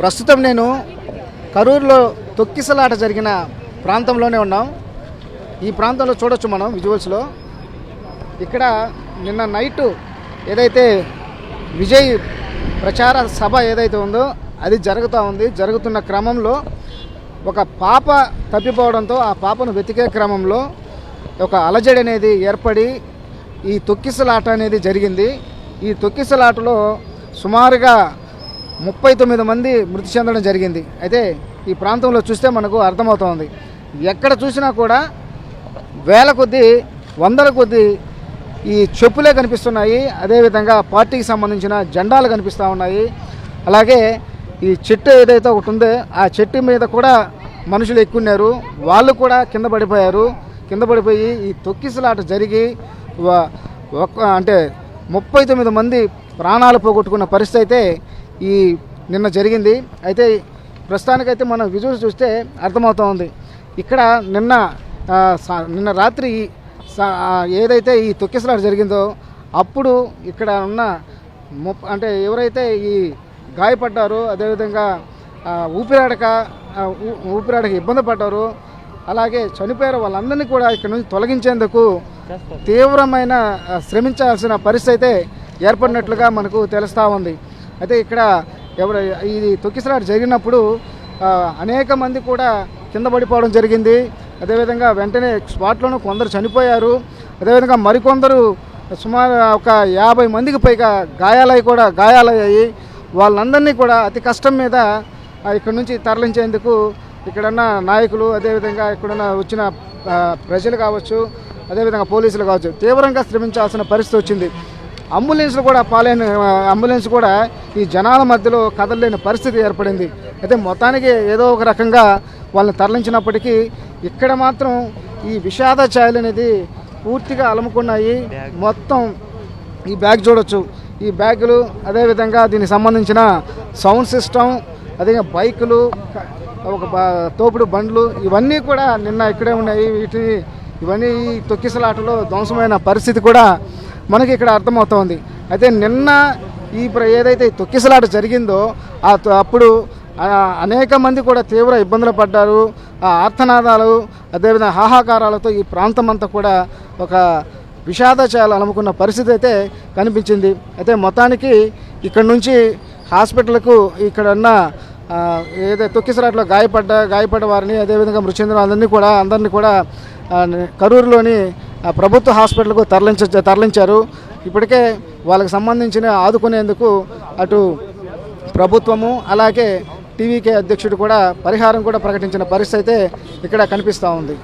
ప్రస్తుతం నేను కరూరులో తొక్కిసలాట జరిగిన ప్రాంతంలోనే ఉన్నాం. ఈ ప్రాంతంలో చూడొచ్చు మనం విజువల్స్లో. ఇక్కడ నిన్న నైటు ఏదైతే విజయ్ ప్రచార సభ ఏదైతే ఉందో అది జరుగుతూ ఉంది. జరుగుతున్న క్రమంలో ఒక పాప తప్పిపోవడంతో ఆ పాపను వెతికే క్రమంలో ఒక అలజడి అనేది ఏర్పడి ఈ తొక్కిసలాట అనేది జరిగింది. ఈ తొక్కిసలాటలో సుమారుగా ముప్పై తొమ్మిది మంది మృతి చెందడం జరిగింది. అయితే ఈ ప్రాంతంలో చూస్తే మనకు అర్థమవుతోంది. ఎక్కడ చూసినా కూడా వేల కొద్దీ వందల కొద్దీ ఈ చెప్పులే కనిపిస్తున్నాయి. అదేవిధంగా పార్టీకి సంబంధించిన జెండాలు కనిపిస్తూ ఉన్నాయి. అలాగే ఈ చెట్టు ఏదైతే ఒకటి ఉందో ఆ చెట్టు మీద కూడా మనుషులు ఎక్కున్నారు. వాళ్ళు కూడా కింద పడిపోయారు. కింద పడిపోయి ఈ తొక్కిసలాట జరిగి ఒక అంటే ముప్పై తొమ్మిది మంది ప్రాణాలు పోగొట్టుకున్న పరిస్థితి అయితే ఈ నిన్న జరిగింది. అయితే ప్రస్తుతానికైతే మనం విజువల్స్ చూస్తే అర్థమవుతోంది ఇక్కడ నిన్న నిన్న రాత్రి ఏదైతే ఈ తొక్కిసలాట జరిగిందో అప్పుడు ఇక్కడ ఉన్న అంటే ఎవరైతే ఈ గాయపడ్డారో అదేవిధంగా ఊపిరాడక ఊపిరాడక ఇబ్బంది పడ్డారు అలాగే చనిపోయారు వాళ్ళందరినీ కూడా ఇక్కడ నుంచి తొలగించేందుకు తీవ్రమైన శ్రమించాల్సిన పరిస్థితి అయితే ఏర్పడినట్లుగా మనకు తెలుస్తూ ఉంది. అయితే ఇక్కడ ఎవరు ఇది తొక్కిసలాట జరిగినప్పుడు అనేక మంది కూడా కింద పడిపోవడం జరిగింది. అదేవిధంగా వెంటనే స్పాట్లోనూ కొందరు చనిపోయారు. అదేవిధంగా మరికొందరు సుమారు ఒక యాభై మందికి పైగా గాయాలయ్యి కూడా గాయాలయ్యాయి. వాళ్ళందరినీ కూడా అతి కష్టం మీద ఇక్కడ నుంచి తరలించేందుకు ఇక్కడున్న నాయకులు అదేవిధంగా ఇక్కడున్న వచ్చిన ప్రజలు కావచ్చు అదేవిధంగా పోలీసులు కావచ్చు తీవ్రంగా శ్రమించాల్సిన పరిస్థితి వచ్చింది. అంబులెన్స్లు కూడా పాలైన అంబులెన్స్ కూడా ఈ జనాల మధ్యలో కదలలేని పరిస్థితి ఏర్పడింది. అయితే మొత్తానికి ఏదో ఒక రకంగా వాళ్ళని తరలించినప్పటికీ ఇక్కడ మాత్రం ఈ విషాద ఛాయలు అనేది పూర్తిగా అలముకున్నాయి. మొత్తం ఈ బ్యాగ్ చూడొచ్చు. ఈ బ్యాగులు అదేవిధంగా దీనికి సంబంధించిన సౌండ్ సిస్టమ్ అదే బైకులు ఒక తోపుడు బండ్లు ఇవన్నీ కూడా నిన్న ఇక్కడే ఉన్నాయి. వీటిని ఇవన్నీ ఈ తొక్కిసలాటలో ధ్వంసమైన పరిస్థితి కూడా మనకి ఇక్కడ అర్థమవుతోంది. అయితే నిన్న ఈ ప్ర- ఏదైతే తొక్కిసలాట జరిగిందో ఆ అప్పుడు అనేక మంది కూడా తీవ్ర ఇబ్బందులు పడ్డారు. ఆ ఆర్తనాదాలు అదేవిధంగా హాహాకారాలతో ఈ ప్రాంతం అంతా కూడా ఒక విషాదచాలు అలుముకున్న పరిస్థితి అయితే కనిపించింది. అయితే మొత్తానికి ఇక్కడ నుంచి హాస్పిటల్కు ఇక్కడ ఉన్న ఏదైతే తొక్కిసలాట్లో గాయపడ్డ గాయపడ్డ వారిని అదేవిధంగా మృతి చెందిన అందరినీ కూడా అందరినీ కూడా కరూరులోని ప్రభుత్వ హాస్పిటల్కు తరలించ తరలించారు. ఇప్పటికే వాళ్ళకి సంబంధించిన ఆదుకునేందుకు అటు ప్రభుత్వము అలాగే టీవీకే అధ్యక్షుడు కూడా పరిహారం కూడా ప్రకటించిన పరిస్థితి అయితే ఇక్కడ కనిపిస్తూ ఉంది.